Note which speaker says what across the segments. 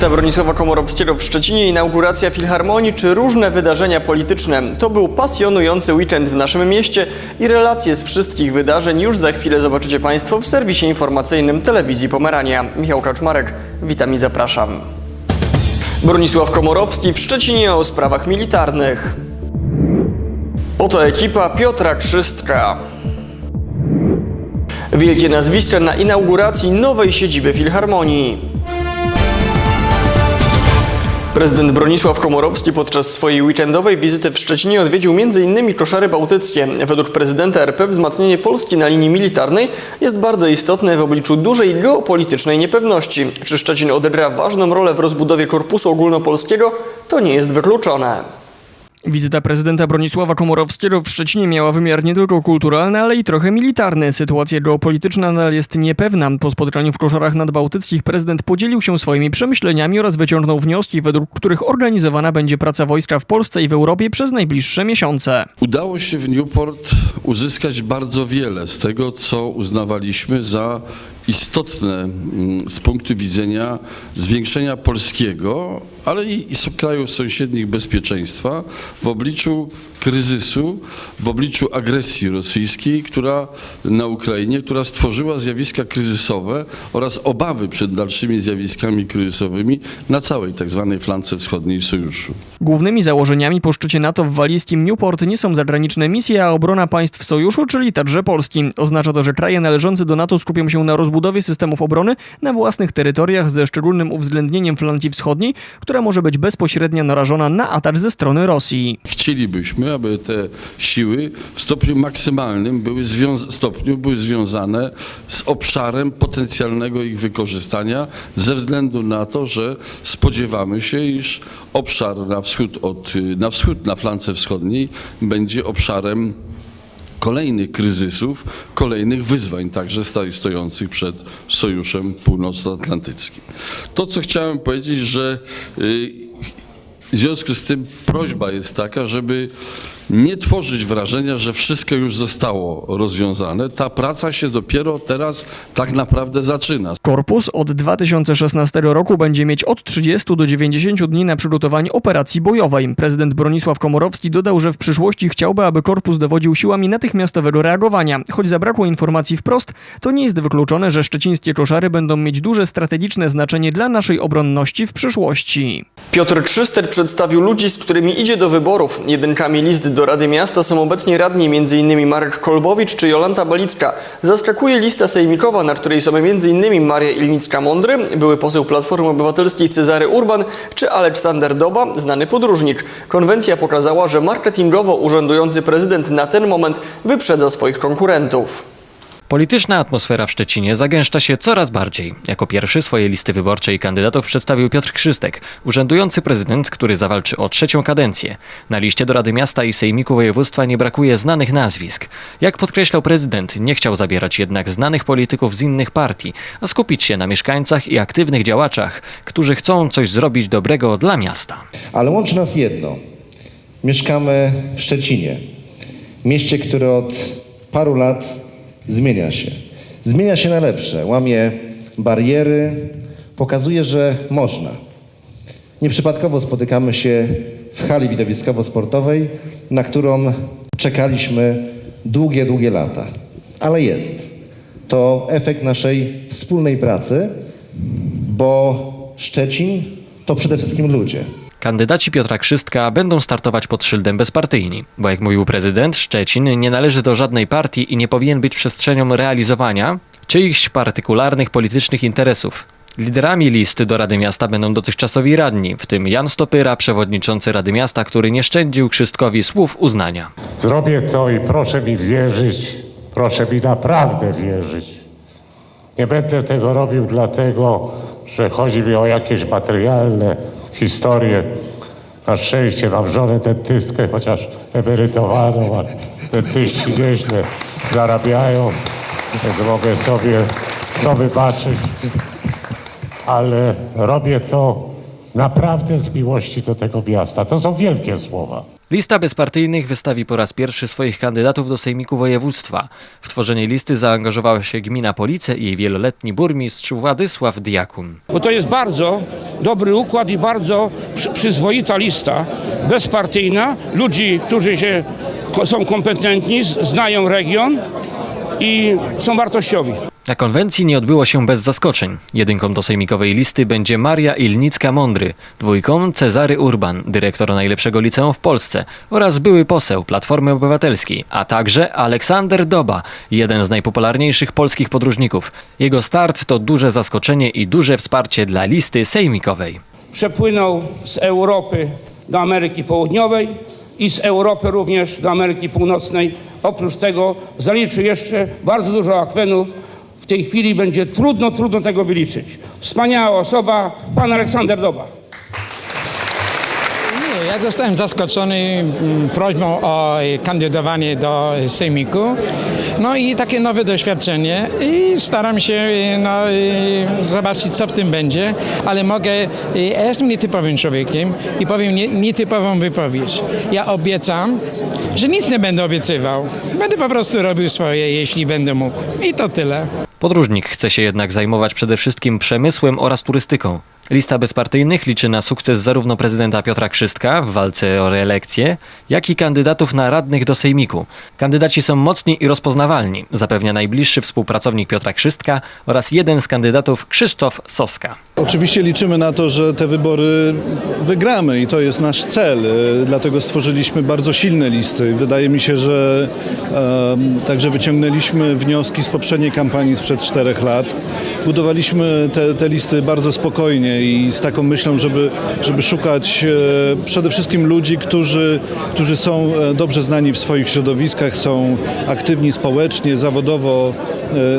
Speaker 1: Wizyta Bronisława Komorowskiego w Szczecinie, inauguracja Filharmonii czy różne wydarzenia polityczne. To był pasjonujący weekend w naszym mieście i relacje z wszystkich wydarzeń już za chwilę zobaczycie Państwo w serwisie informacyjnym Telewizji Pomerania. Michał Kaczmarek, witam i zapraszam. Bronisław Komorowski w Szczecinie o sprawach militarnych. Oto ekipa Piotra Krzystka. Wielkie nazwiska na inauguracji nowej siedziby Filharmonii. Prezydent Bronisław Komorowski podczas swojej weekendowej wizyty w Szczecinie odwiedził m.in. koszary bałtyckie. Według prezydenta RP wzmacnianie Polski na linii militarnej jest bardzo istotne w obliczu dużej geopolitycznej niepewności. Czy Szczecin odegra ważną rolę w rozbudowie korpusu ogólnopolskiego, to nie jest wykluczone. Wizyta prezydenta Bronisława Komorowskiego w Szczecinie miała wymiar nie tylko kulturalny, ale i trochę militarny. Sytuacja geopolityczna nadal jest niepewna. Po spotkaniu w koszarach nadbałtyckich prezydent podzielił się swoimi przemyśleniami oraz wyciągnął wnioski, według których organizowana będzie praca wojska w Polsce i w Europie przez najbliższe miesiące.
Speaker 2: Udało się w Newport uzyskać bardzo wiele z tego, co uznawaliśmy za istotne mm, z punktu widzenia zwiększenia polskiego, ale i, krajów sąsiednich bezpieczeństwa w obliczu kryzysu, w obliczu agresji rosyjskiej, która na Ukrainie, która stworzyła zjawiska kryzysowe oraz obawy przed dalszymi zjawiskami kryzysowymi na całej tak zwanej flance wschodniej sojuszu.
Speaker 1: Głównymi założeniami po szczycie NATO w walijskim Newport nie są zagraniczne misje, a obrona państw sojuszu, czyli także Polski. Oznacza to, że kraje należące do NATO skupią się na rozbudowie systemów obrony na własnych terytoriach ze szczególnym uwzględnieniem flanki wschodniej, która może być bezpośrednio narażona na atak ze strony Rosji.
Speaker 2: Chcielibyśmy, aby te siły w stopniu maksymalnym były, zwią- stopniu były związane z obszarem potencjalnego ich wykorzystania, ze względu na to, że spodziewamy się, iż obszar na wschód, od, na wschód, na flance wschodniej będzie obszarem kolejnych kryzysów, kolejnych wyzwań, także sto- stojących przed Sojuszem Północnoatlantyckim. To, co chciałem powiedzieć, że y, w związku z tym prośba jest taka, żeby nie tworzyć wrażenia, że wszystko już zostało rozwiązane. Ta praca się dopiero teraz tak naprawdę zaczyna.
Speaker 1: Korpus od 2016 roku będzie mieć od 30 do 90 dni na przygotowanie operacji bojowej. Prezydent Bronisław Komorowski dodał, że w przyszłości chciałby, aby korpus dowodził siłami natychmiastowego reagowania. Choć zabrakło informacji wprost, to nie jest wykluczone, że szczecińskie koszary będą mieć duże strategiczne znaczenie dla naszej obronności w przyszłości. Piotr Krzyster przedstawił ludzi, z którymi idzie do wyborów. Jedynkami list do Rady Miasta są obecnie radni m.in. Marek Kolbowicz czy Jolanta Balicka. Zaskakuje lista sejmikowa, na której są m.in. Maria Ilnicka-Mądry, były poseł Platformy Obywatelskiej Cezary Urban czy Aleksander Doba, znany podróżnik. Konwencja pokazała, że marketingowo urzędujący prezydent na ten moment wyprzedza swoich konkurentów.
Speaker 3: Polityczna atmosfera w Szczecinie zagęszcza się coraz bardziej. Jako pierwszy swoje listy wyborcze i kandydatów przedstawił Piotr Krzystek, urzędujący prezydent, który zawalczy o trzecią kadencję. Na liście do Rady Miasta i Sejmiku Województwa nie brakuje znanych nazwisk. Jak podkreślał prezydent, nie chciał zabierać jednak znanych polityków z innych partii, a skupić się na mieszkańcach i aktywnych działaczach, którzy chcą coś zrobić dobrego dla miasta.
Speaker 4: Ale łączy nas jedno. Mieszkamy w Szczecinie, mieście, które od paru lat zmienia się. Zmienia się na lepsze, łamie bariery, pokazuje, że można. Nieprzypadkowo spotykamy się w hali widowiskowo-sportowej, na którą czekaliśmy długie, długie lata. Ale jest. To efekt naszej wspólnej pracy, bo Szczecin to przede wszystkim ludzie.
Speaker 3: Kandydaci Piotra Krzystka będą startować pod szyldem bezpartyjni, bo jak mówił prezydent, Szczecin nie należy do żadnej partii i nie powinien być przestrzenią realizowania czyichś partykularnych politycznych interesów. Liderami listy do Rady Miasta będą dotychczasowi radni, w tym Jan Stopyra, przewodniczący Rady Miasta, który nie szczędził Krzystkowi słów uznania.
Speaker 5: Zrobię to i proszę mi wierzyć, proszę mi naprawdę wierzyć. Nie będę tego robił dlatego, że chodzi mi o jakieś materialne historie. Na szczęście mam żonę dentystkę, chociaż emerytowaną, a dentyści nieźle zarabiają, więc mogę sobie to wybaczyć. Ale robię to naprawdę z miłości do tego miasta. To są wielkie słowa.
Speaker 3: Lista bezpartyjnych wystawi po raz pierwszy swoich kandydatów do Sejmiku Województwa. W tworzenie listy zaangażowała się gmina Police i jej wieloletni burmistrz Władysław Diakun.
Speaker 6: bo to jest bardzo dobry układ i bardzo przy, przyzwoita lista, bezpartyjna, ludzi, którzy się, są kompetentni, znają region i są wartościowi.
Speaker 3: Na konwencji nie odbyło się bez zaskoczeń. Jedynką do sejmikowej listy będzie Maria Ilnicka-Mądry, dwójką Cezary Urban, dyrektor najlepszego liceum w Polsce oraz były poseł Platformy Obywatelskiej, a także Aleksander Doba, jeden z najpopularniejszych polskich podróżników. Jego start to duże zaskoczenie i duże wsparcie dla listy sejmikowej.
Speaker 6: Przepłynął z Europy do Ameryki Południowej i z Europy również do Ameryki Północnej. Oprócz tego zaliczył jeszcze bardzo dużo akwenów. Tej chwili będzie trudno, trudno tego wyliczyć. Wspaniała osoba, pan Aleksander Doba.
Speaker 7: Nie, ja zostałem zaskoczony mm, prośbą o kandydowanie do sejmiku. No i takie nowe doświadczenie i staram się e, no, e, zobaczyć, co w tym będzie, ale mogę, e, ja jestem nietypowym człowiekiem i powiem nie, nietypową wypowiedź. Ja obiecam, że nic nie będę obiecywał. Będę po prostu robił swoje, jeśli będę mógł. I to tyle.
Speaker 3: Podróżnik chce się jednak zajmować przede wszystkim przemysłem oraz turystyką. Lista bezpartyjnych liczy na sukces zarówno prezydenta Piotra Krzystka w walce o reelekcję, jak i kandydatów na radnych do sejmiku. Kandydaci są mocni i rozpoznawalni, zapewnia najbliższy współpracownik Piotra Krzystka oraz jeden z kandydatów Krzysztof Soska.
Speaker 8: Oczywiście liczymy na to, że te wybory wygramy i to jest nasz cel. E, Dlatego stworzyliśmy bardzo silne listy. Wydaje mi się, że e, także wyciągnęliśmy wnioski z poprzedniej kampanii sprzed czterech lat. Budowaliśmy te, te listy bardzo spokojnie i z taką myślą, żeby, żeby szukać e, przede wszystkim ludzi, którzy, którzy są e, dobrze znani w swoich środowiskach, są aktywni społecznie, zawodowo.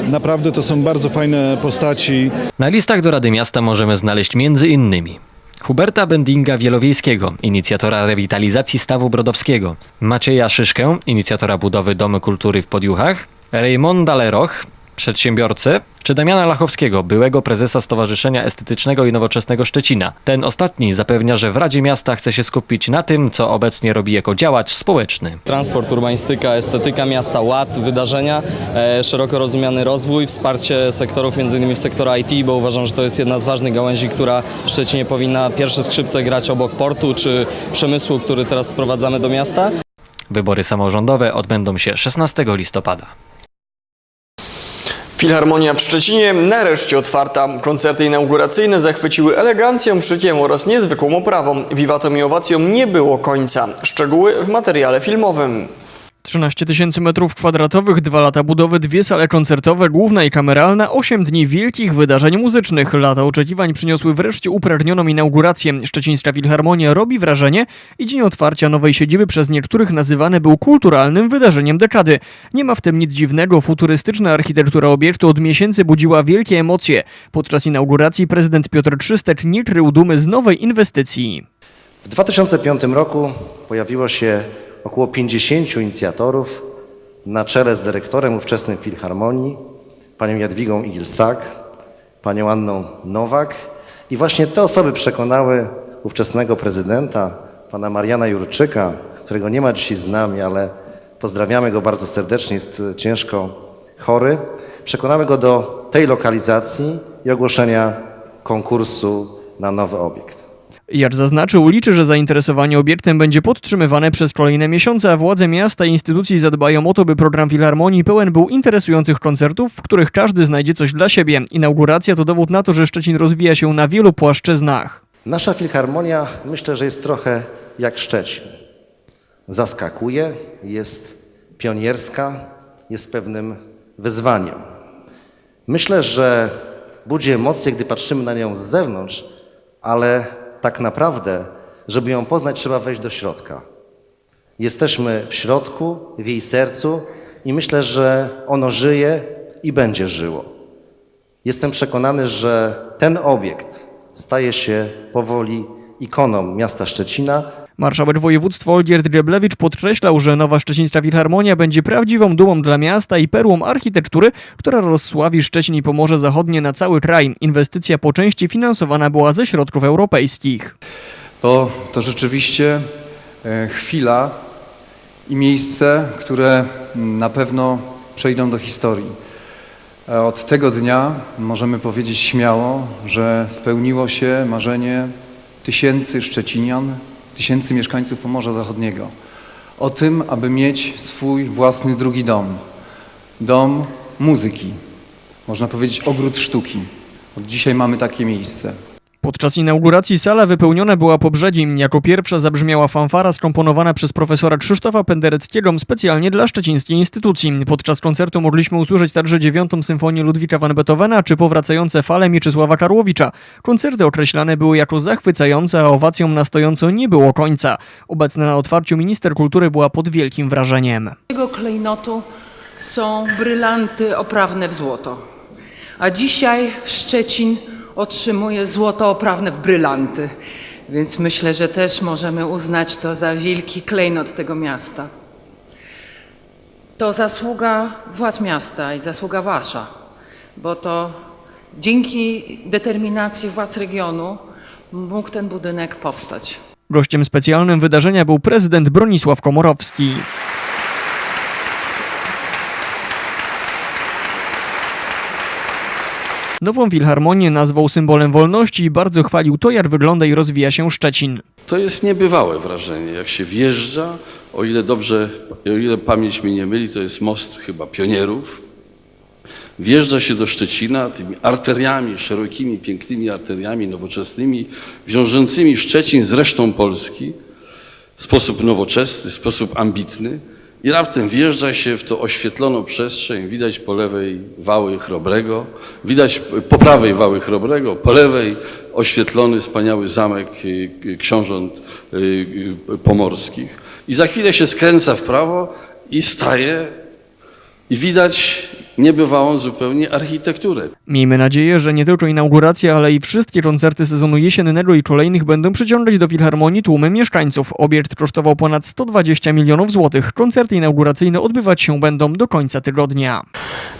Speaker 8: E, Naprawdę to są bardzo fajne postaci.
Speaker 3: Na listach do Rady Miasta możemy znaleźć między innymi Huberta Bendinga Wielowiejskiego, inicjatora rewitalizacji stawu brodowskiego, Macieja Szyszkę, inicjatora budowy Domu Kultury w Podjuchach, Raymonda Leroch, przedsiębiorcę, czy Damiana Lachowskiego, byłego prezesa Stowarzyszenia Estetycznego i Nowoczesnego Szczecina. Ten ostatni zapewnia, że w Radzie Miasta chce się skupić na tym, co obecnie robi jako działacz społeczny.
Speaker 9: Transport, urbanistyka, estetyka miasta, ład, wydarzenia, e, szeroko rozumiany rozwój, wsparcie sektorów, m.in. sektora IT, bo uważam, że to jest jedna z ważnych gałęzi, która w Szczecinie powinna pierwsze skrzypce grać obok portu czy przemysłu, który teraz sprowadzamy do miasta.
Speaker 3: Wybory samorządowe odbędą się 16 listopada.
Speaker 1: Filharmonia w Szczecinie nareszcie otwarta. Koncerty inauguracyjne zachwyciły elegancją, szykiem oraz niezwykłą oprawą. Wiwatom i owacjom nie było końca. Szczegóły w materiale filmowym. 13 tysięcy metrów kwadratowych, dwa lata budowy, dwie sale koncertowe, główna i kameralna, 8 dni wielkich wydarzeń muzycznych. Lata oczekiwań przyniosły wreszcie upragnioną inaugurację. Szczecińska Filharmonia robi wrażenie i dzień otwarcia nowej siedziby przez niektórych nazywany był kulturalnym wydarzeniem dekady. Nie ma w tym nic dziwnego, futurystyczna architektura obiektu od miesięcy budziła wielkie emocje. Podczas inauguracji prezydent Piotr Trzystek nie krył dumy z nowej inwestycji.
Speaker 4: W 2005 roku pojawiło się około 50 inicjatorów na czele z dyrektorem ówczesnej Filharmonii, panią Jadwigą Igilsak, panią Anną Nowak i właśnie te osoby przekonały ówczesnego prezydenta, pana Mariana Jurczyka, którego nie ma dzisiaj z nami, ale pozdrawiamy go bardzo serdecznie, jest ciężko chory, przekonały go do tej lokalizacji i ogłoszenia konkursu na nowy obiekt.
Speaker 1: Jak zaznaczył, liczy, że zainteresowanie obiektem będzie podtrzymywane przez kolejne miesiące, a władze miasta i instytucji zadbają o to, by program Filharmonii pełen był interesujących koncertów, w których każdy znajdzie coś dla siebie. Inauguracja to dowód na to, że Szczecin rozwija się na wielu płaszczyznach.
Speaker 4: Nasza filharmonia myślę, że jest trochę jak Szczecin. Zaskakuje, jest pionierska, jest pewnym wyzwaniem. Myślę, że budzi emocje, gdy patrzymy na nią z zewnątrz, ale tak naprawdę, żeby ją poznać, trzeba wejść do środka. Jesteśmy w środku, w jej sercu i myślę, że ono żyje i będzie żyło. Jestem przekonany, że ten obiekt staje się powoli ikoną miasta Szczecina,
Speaker 1: Marszałek województwa Olgierd Grzeblewicz podkreślał, że nowa szczecińska filharmonia będzie prawdziwą dumą dla miasta i perłą architektury, która rozsławi Szczecin i Pomorze Zachodnie na cały kraj. Inwestycja po części finansowana była ze środków europejskich.
Speaker 10: bo to rzeczywiście e, chwila i miejsce, które mm, na pewno przejdą do historii. E, Od tego dnia możemy powiedzieć śmiało, że spełniło się marzenie tysięcy Szczecinian, tysięcy mieszkańców Pomorza Zachodniego o tym, aby mieć swój własny drugi dom. Dom muzyki, można powiedzieć ogród sztuki. Od dzisiaj mamy takie miejsce.
Speaker 1: Podczas inauguracji sala wypełniona była po brzegi. Jako pierwsza zabrzmiała fanfara skomponowana przez profesora Krzysztofa Pendereckiego specjalnie dla szczecińskiej instytucji. Podczas koncertu mogliśmy usłyszeć także dziewiątą symfonię Ludwika van Beethovena czy powracające fale Mieczysława Karłowicza. Koncerty określane były jako zachwycające, a owacjom na stojąco nie było końca. Obecna na otwarciu minister kultury była pod wielkim wrażeniem.
Speaker 11: tego klejnotu są brylanty oprawne w złoto. A dzisiaj Szczecin otrzymuje złoto oprawne w brylanty. Więc myślę, że też możemy uznać to za wielki klejnot tego miasta. To zasługa władz miasta i zasługa wasza, bo to dzięki determinacji władz regionu mógł ten budynek powstać.
Speaker 1: Gościem specjalnym wydarzenia był prezydent Bronisław Komorowski. Nową Filharmonię nazwał symbolem wolności i bardzo chwalił to, jak wygląda i rozwija się Szczecin.
Speaker 2: To jest niebywałe wrażenie, jak się wjeżdża, o ile dobrze, o ile pamięć mnie nie myli, to jest most chyba pionierów. Wjeżdża się do Szczecina tymi arteriami, szerokimi, pięknymi arteriami nowoczesnymi, wiążącymi Szczecin z resztą Polski w sposób nowoczesny, w sposób ambitny i raptem wjeżdża się w to oświetloną przestrzeń, widać po lewej wały Chrobrego, widać po prawej wały Chrobrego, po lewej oświetlony wspaniały zamek y, y, książąt y, pomorskich. I za chwilę się skręca w prawo i staje i widać niebywałą zupełnie architekturę.
Speaker 1: Miejmy nadzieję, że nie tylko inauguracja, ale i wszystkie koncerty sezonu jesiennego i kolejnych będą przyciągać do Filharmonii tłumy mieszkańców. Obiekt kosztował ponad 120 milionów złotych. Koncerty inauguracyjne odbywać się będą do końca tygodnia.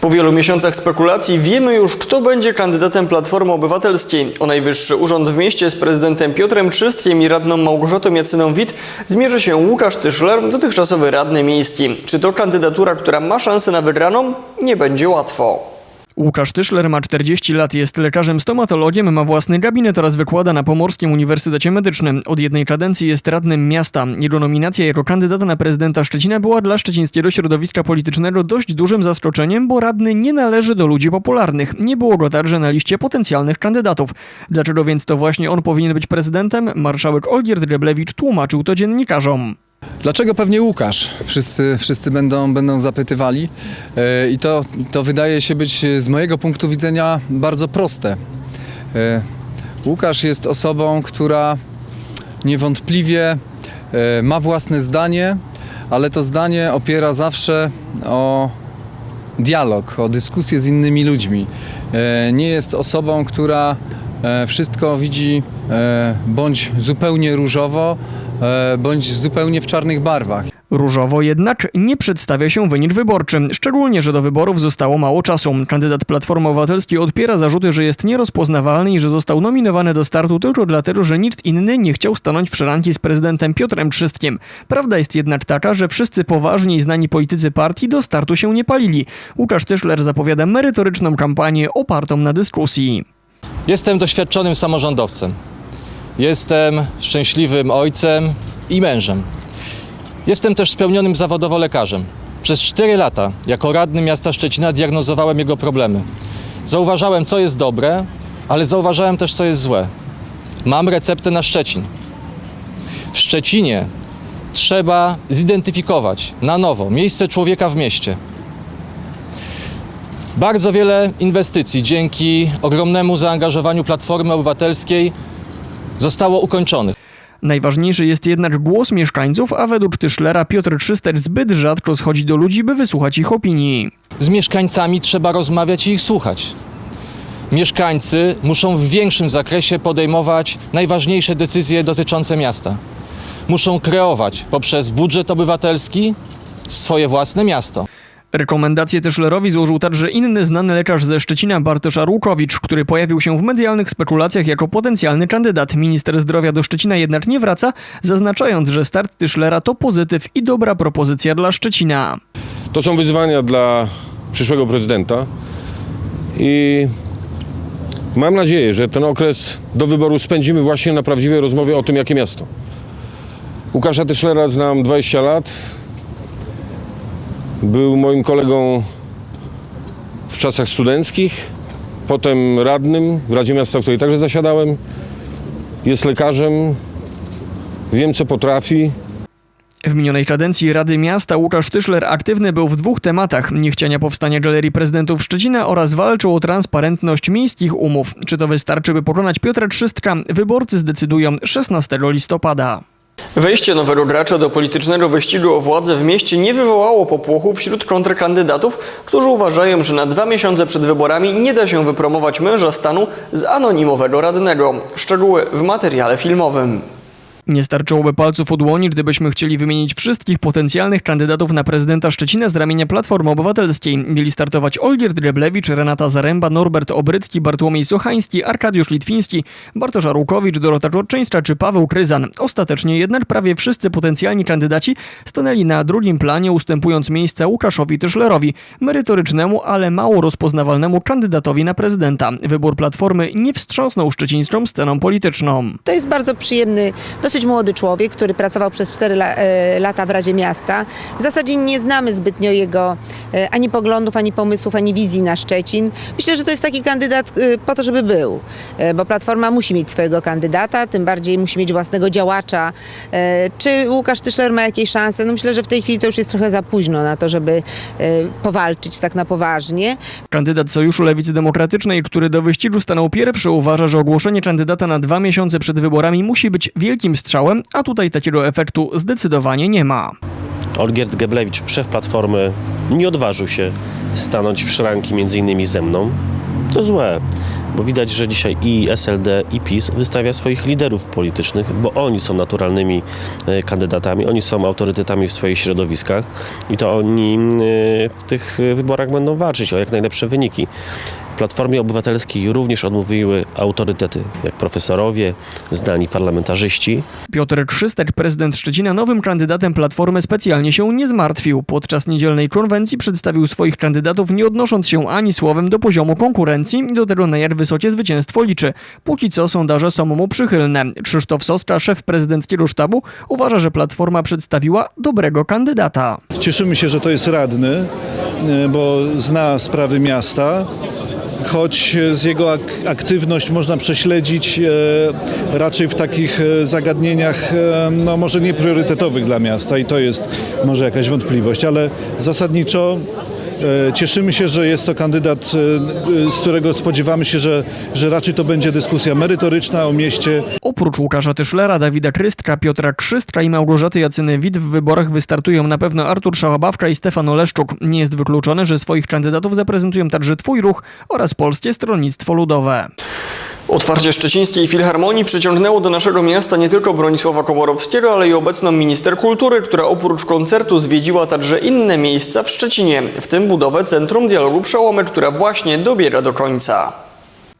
Speaker 1: Po wielu miesiącach spekulacji wiemy już, kto będzie kandydatem Platformy Obywatelskiej. O najwyższy urząd w mieście z prezydentem Piotrem Czystkiem i radną Małgorzatą Jacyną-Wit zmierzy się Łukasz Tyszler, dotychczasowy radny miejski. Czy to kandydatura, która ma szansę na wygraną? Nie będzie łatwo. Łukasz Tyszler ma 40 lat, jest lekarzem stomatologiem, ma własny gabinet oraz wykłada na Pomorskim Uniwersytecie Medycznym. Od jednej kadencji jest radnym miasta. Jego nominacja jako kandydata na prezydenta Szczecina była dla szczecińskiego środowiska politycznego dość dużym zaskoczeniem, bo radny nie należy do ludzi popularnych. Nie było go także na liście potencjalnych kandydatów. Dlaczego więc to właśnie on powinien być prezydentem? Marszałek Olgierd Greblewicz tłumaczył to dziennikarzom.
Speaker 12: Dlaczego pewnie Łukasz? Wszyscy, wszyscy będą, będą zapytywali. E, I to, to wydaje się być e, z mojego punktu widzenia bardzo proste. E, Łukasz jest osobą, która niewątpliwie ma własne zdanie, ale to zdanie opiera zawsze o dialog, o dyskusję z innymi ludźmi. Nie jest osobą, która wszystko widzi bądź zupełnie różowo, bądź zupełnie w czarnych barwach.
Speaker 1: Różowo jednak nie przedstawia się wynik wyborczy, szczególnie, że do wyborów zostało mało czasu. Kandydat Platformy Obywatelskiej odpiera zarzuty, że jest nierozpoznawalny i że został nominowany do startu tylko dlatego, że nikt inny nie chciał stanąć w szranki z prezydentem Piotrem Trzystkiem. Prawda jest jednak taka, że wszyscy poważni i znani politycy partii do startu się nie palili. Łukasz Tyszler zapowiada merytoryczną kampanię opartą na dyskusji.
Speaker 13: Jestem doświadczonym samorządowcem. Jestem szczęśliwym ojcem i mężem. Jestem też spełnionym zawodowo lekarzem. Przez 4 lata jako radny miasta Szczecina diagnozowałem jego problemy. Zauważałem, co jest dobre, ale zauważałem też, co jest złe. Mam receptę na Szczecin. W Szczecinie trzeba zidentyfikować na nowo miejsce człowieka w mieście. Bardzo wiele inwestycji dzięki ogromnemu zaangażowaniu Platformy Obywatelskiej zostało ukończonych.
Speaker 1: Najważniejszy jest jednak głos mieszkańców, a według Tyszlera Piotr Trzyster zbyt rzadko schodzi do ludzi, by wysłuchać ich opinii.
Speaker 13: Z mieszkańcami trzeba rozmawiać i ich słuchać. Mieszkańcy muszą w większym zakresie podejmować najważniejsze decyzje dotyczące miasta. Muszą kreować poprzez budżet obywatelski swoje własne miasto.
Speaker 1: Rekomendację Tyszlerowi złożył także inny znany lekarz ze Szczecina Bartosz Arłukowicz, który pojawił się w medialnych spekulacjach jako potencjalny kandydat. Minister zdrowia do Szczecina jednak nie wraca, zaznaczając, że start Tyszlera to pozytyw i dobra propozycja dla Szczecina.
Speaker 14: To są wyzwania dla przyszłego prezydenta. i mam nadzieję, że ten okres do wyboru spędzimy właśnie na prawdziwej rozmowie o tym, jakie miasto. Łukasza Tyszlera znam 20 lat. Był moim kolegą w czasach studenckich, potem radnym w Radzie Miasta, w której także zasiadałem. Jest lekarzem, wiem co potrafi.
Speaker 1: W minionej kadencji Rady Miasta Łukasz Tyszler aktywny był w dwóch tematach: niechciania powstania Galerii Prezydentów Szczecina oraz walczył o transparentność miejskich umów. Czy to wystarczy, by pokonać Piotra Trzystka? Wyborcy zdecydują 16 listopada. Wejście nowego gracza do politycznego wyścigu o władzę w mieście nie wywołało popłochu wśród kontrkandydatów, którzy uważają, że na dwa miesiące przed wyborami nie da się wypromować męża stanu z anonimowego radnego. Szczegóły w materiale filmowym. Nie starczyłoby palców u dłoni, gdybyśmy chcieli wymienić wszystkich potencjalnych kandydatów na prezydenta Szczecina z ramienia Platformy Obywatelskiej. Mieli startować Olgierd Greblewicz, Renata Zaręba, Norbert Obrycki, Bartłomiej Sochański, Arkadiusz Litwiński, Bartosz Arłukowicz, Dorota Czorczyńska czy Paweł Kryzan. Ostatecznie jednak prawie wszyscy potencjalni kandydaci stanęli na drugim planie, ustępując miejsca Łukaszowi Tyszlerowi, merytorycznemu, ale mało rozpoznawalnemu kandydatowi na prezydenta. Wybór Platformy nie wstrząsnął szczecińską sceną polityczną.
Speaker 15: To jest bardzo przyjemny, dosyć młody człowiek, który pracował przez 4 la, e, lata w Radzie Miasta. W zasadzie nie znamy zbytnio jego e, ani poglądów, ani pomysłów, ani wizji na Szczecin. Myślę, że to jest taki kandydat e, po to, żeby był, bo Platforma musi mieć swojego kandydata, tym bardziej musi mieć własnego działacza. Czy Łukasz Tyszler ma jakieś szanse? No myślę, że w tej chwili to już jest trochę za późno na to, żeby powalczyć tak na poważnie.
Speaker 1: Kandydat Sojuszu Lewicy Demokratycznej, który do wyścigu stanął pierwszy, uważa, że ogłoszenie kandydata na dwa miesiące przed wyborami musi być wielkim strzałem, a tutaj takiego efektu zdecydowanie nie ma.
Speaker 16: Olgierd Geblewicz, szef Platformy, nie odważył się stanąć w szranki między innymi ze mną. To złe, bo widać, że dzisiaj i SLD, i PiS wystawia swoich liderów politycznych, bo oni są naturalnymi e, kandydatami, oni są autorytetami w swoich środowiskach i to oni e, w tych wyborach będą walczyć o jak najlepsze wyniki. Platformie Obywatelskiej również odmówiły autorytety, jak profesorowie, znani parlamentarzyści.
Speaker 1: Piotr Krzystek, prezydent Szczecina, nowym kandydatem Platformy specjalnie się nie zmartwił. Podczas niedzielnej konwencji przedstawił swoich kandydatów, nie odnosząc się ani słowem do poziomu konkurencji i do tego, na jak wysokie zwycięstwo liczy. Póki co sondaże są mu przychylne. Krzysztof Soska, szef prezydenckiego sztabu, uważa, że Platforma przedstawiła dobrego kandydata.
Speaker 8: Cieszymy się, że to jest radny, e, bo zna sprawy miasta. Choć z jego ak aktywność można prześledzić e, raczej w takich e, zagadnieniach, e, no może nie priorytetowych dla miasta i to jest może jakaś wątpliwość, ale zasadniczo cieszymy się, że jest to kandydat, e, e, z którego spodziewamy się, że, że raczej to będzie dyskusja merytoryczna o mieście.
Speaker 1: Oprócz Łukasza Tyszlera, Dawida Krystka, Piotra Krzystka i Małgorzaty Jacyny-Wit w wyborach wystartują na pewno Artur Szałabawka i Stefan Oleszczuk. Nie jest wykluczone, że swoich kandydatów zaprezentują także Twój Ruch oraz Polskie Stronnictwo Ludowe. Otwarcie Szczecińskiej Filharmonii przyciągnęło do naszego miasta nie tylko Bronisława Komorowskiego, ale i obecną minister kultury, która oprócz koncertu zwiedziła także inne miejsca w Szczecinie, w tym budowę Centrum Dialogu Przełomy, która właśnie dobiera do końca.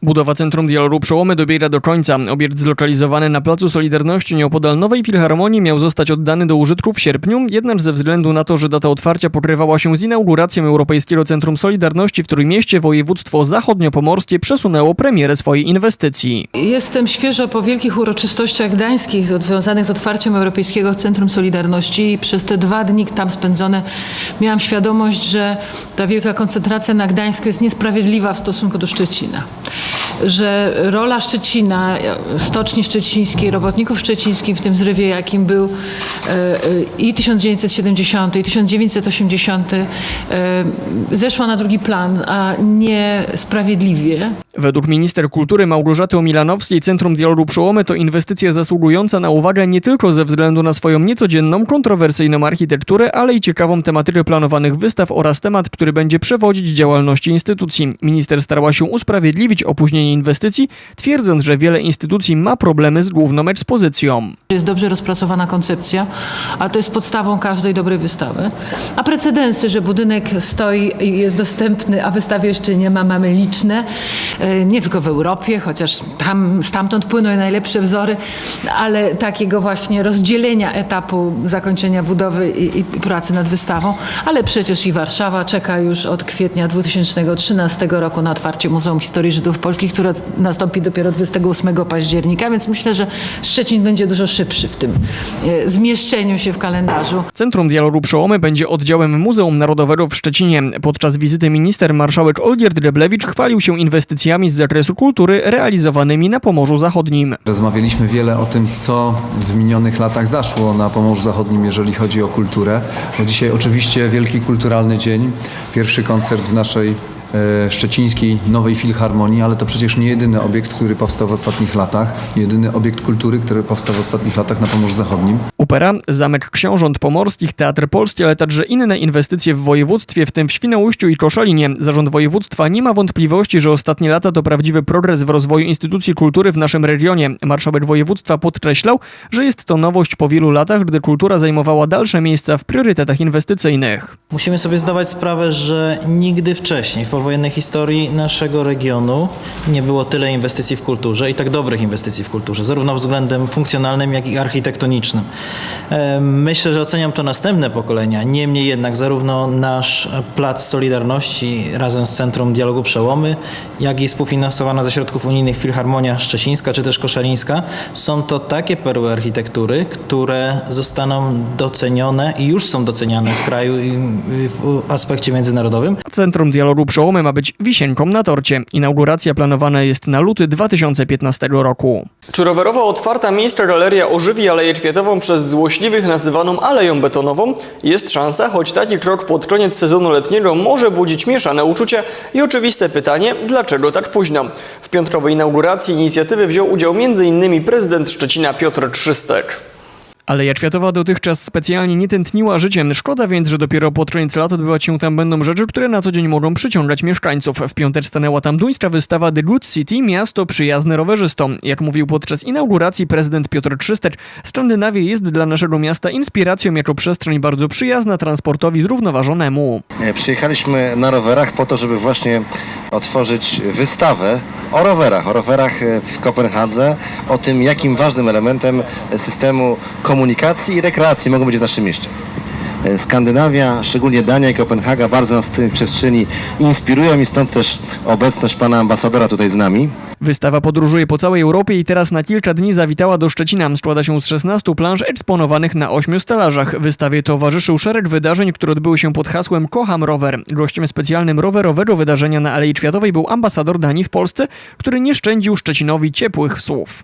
Speaker 1: Budowa Centrum Dialogu Przełomy dobiera do końca. Obiekt zlokalizowany na Placu Solidarności nieopodal Nowej Filharmonii miał zostać oddany do użytku w sierpniu, jednak ze względu na to, że data otwarcia pokrywała się z inauguracją Europejskiego Centrum Solidarności w Trójmieście, województwo zachodniopomorskie przesunęło premierę swojej inwestycji.
Speaker 17: Jestem świeżo po wielkich uroczystościach gdańskich związanych z otwarciem Europejskiego Centrum Solidarności i przez te dwa dni tam spędzone miałam świadomość, że ta wielka koncentracja na Gdańsku jest niesprawiedliwa w stosunku do Szczecina. Że rola Szczecina, Stoczni Szczecińskiej, robotników szczecińskich w tym zrywie, jakim był e, e, i 1970 i 1980 e, zeszła na drugi plan, a niesprawiedliwie.
Speaker 1: Według minister kultury Małgorzaty Omilanowskiej Centrum Dialogu Przełomy to inwestycja zasługująca na uwagę nie tylko ze względu na swoją niecodzienną, kontrowersyjną architekturę, ale i ciekawą tematykę planowanych wystaw oraz temat, który będzie przewodzić działalności instytucji. Minister starała się usprawiedliwić opóźnienie inwestycji, twierdząc, że wiele instytucji ma problemy z główną ekspozycją.
Speaker 17: Jest dobrze rozpracowana koncepcja, a to jest podstawą każdej dobrej wystawy. A precedensy, że budynek stoi i jest dostępny, a wystawy jeszcze nie ma, mamy liczne. E, Nie tylko w Europie, chociaż tam, stamtąd płyną najlepsze wzory, ale takiego właśnie rozdzielenia etapu zakończenia budowy i, i pracy nad wystawą. Ale przecież i Warszawa czeka już od kwietnia 2013 roku na otwarcie Muzeum Historii Żydów Polskich, które nastąpi dopiero 28 października, więc myślę, że Szczecin będzie dużo szybszy w tym e, zmieszczeniu się w kalendarzu.
Speaker 1: Centrum Dialogu Przełomy będzie oddziałem Muzeum Narodowego w Szczecinie. Podczas wizyty minister marszałek Olgierd Reblewicz chwalił się inwestycjami z zakresu kultury realizowanymi na Pomorzu Zachodnim.
Speaker 10: Rozmawialiśmy wiele o tym, co w minionych latach zaszło na Pomorzu Zachodnim, jeżeli chodzi o kulturę. Bo dzisiaj oczywiście wielki kulturalny dzień, pierwszy koncert w naszej szczecińskiej Nowej Filharmonii, ale to przecież nie jedyny obiekt, który powstał w ostatnich latach, jedyny obiekt kultury, który powstał w ostatnich latach na Pomorzu Zachodnim.
Speaker 1: Opera, Zamek Książąt Pomorskich, Teatr Polski, ale także inne inwestycje w województwie, w tym w Świnoujściu i Koszalinie. Zarząd województwa nie ma wątpliwości, że ostatnie lata to prawdziwy progres w rozwoju instytucji kultury w naszym regionie. Marszałek województwa podkreślał, że jest to nowość po wielu latach, gdy kultura zajmowała dalsze miejsca w priorytetach inwestycyjnych.
Speaker 18: Musimy sobie zdawać sprawę, że nigdy wcześniej w powojennej historii naszego regionu nie było tyle inwestycji w kulturze i tak dobrych inwestycji w kulturze, zarówno względem funkcjonalnym, jak i architektonicznym. E, Myślę, że oceniam to następne pokolenia. Niemniej jednak zarówno nasz Plac Solidarności razem z Centrum Dialogu Przełomy, jak i współfinansowana ze środków unijnych Filharmonia Szczecińska czy też Koszalińska są to takie perły architektury, które zostaną docenione i już są doceniane w kraju i w aspekcie międzynarodowym.
Speaker 1: Centrum Dialogu Przełomy ma być wisienką na torcie. Inauguracja planowana jest na luty 2015 roku.
Speaker 19: Czy rowerowa otwarta miejska galeria ożywi Aleję Kwiatową przez złośliwych nazywaną Aleją Betonową? Jest szansa, choć taki krok pod koniec sezonu letniego może budzić mieszane uczucia i oczywiste pytanie, dlaczego tak późno? W piątkowej inauguracji inicjatywy wziął udział m.in. prezydent Szczecina Piotr Trzystek.
Speaker 1: Aleja Kwiatowa dotychczas specjalnie nie tętniła życiem. Szkoda więc, że dopiero pod koniec lat odbywać się tam będą rzeczy, które na co dzień mogą przyciągać mieszkańców. W piątek stanęła tam duńska wystawa The Good City, miasto przyjazne rowerzystom. Jak mówił podczas inauguracji prezydent Piotr Trzystek, Skandynawia jest dla naszego miasta inspiracją jako przestrzeń bardzo przyjazna transportowi zrównoważonemu.
Speaker 4: E, Przyjechaliśmy na rowerach po to, żeby właśnie otworzyć wystawę o rowerach, o rowerach e, w Kopenhadze, o tym, jakim ważnym elementem systemu komunikacji i rekreacji mogą być w naszym mieście. E, Skandynawia, szczególnie Dania i Kopenhaga bardzo nas w tej przestrzeni inspirują i stąd też obecność pana ambasadora tutaj z nami.
Speaker 1: Wystawa podróżuje po całej Europie i teraz na kilka dni zawitała do Szczecina. Składa się z 16 planż eksponowanych na 8 stelażach. Wystawie towarzyszył szereg wydarzeń, które odbyły się pod hasłem Kocham rower. Gościem specjalnym rowerowego wydarzenia na Alei Kwiatowej był ambasador Danii w Polsce, który nie szczędził Szczecinowi ciepłych słów.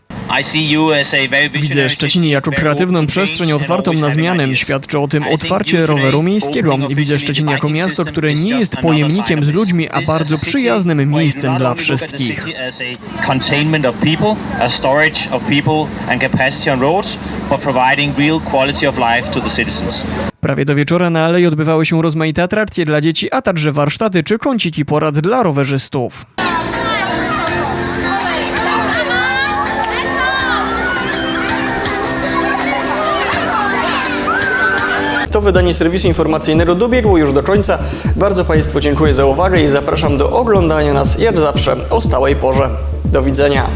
Speaker 1: Widzę Szczecin jako kreatywną przestrzeń otwartą na zmianę. Świadczy o tym otwarcie roweru miejskiego. Widzę Szczecin jako miasto, które nie jest pojemnikiem z ludźmi, a bardzo przyjaznym miejscem dla wszystkich.
Speaker 20: Containment of people, a storage of people and capacity on roads, but providing real quality of life to the citizens.
Speaker 1: Prawie do wieczora na alei odbywały się rozmaite atrakcje dla dzieci, a także warsztaty czy kąciki porad dla rowerzystów.
Speaker 19: To wydanie serwisu informacyjnego dobiegło już do końca. Bardzo Państwu dziękuję za uwagę i zapraszam do oglądania nas jak zawsze o stałej porze. Do widzenia.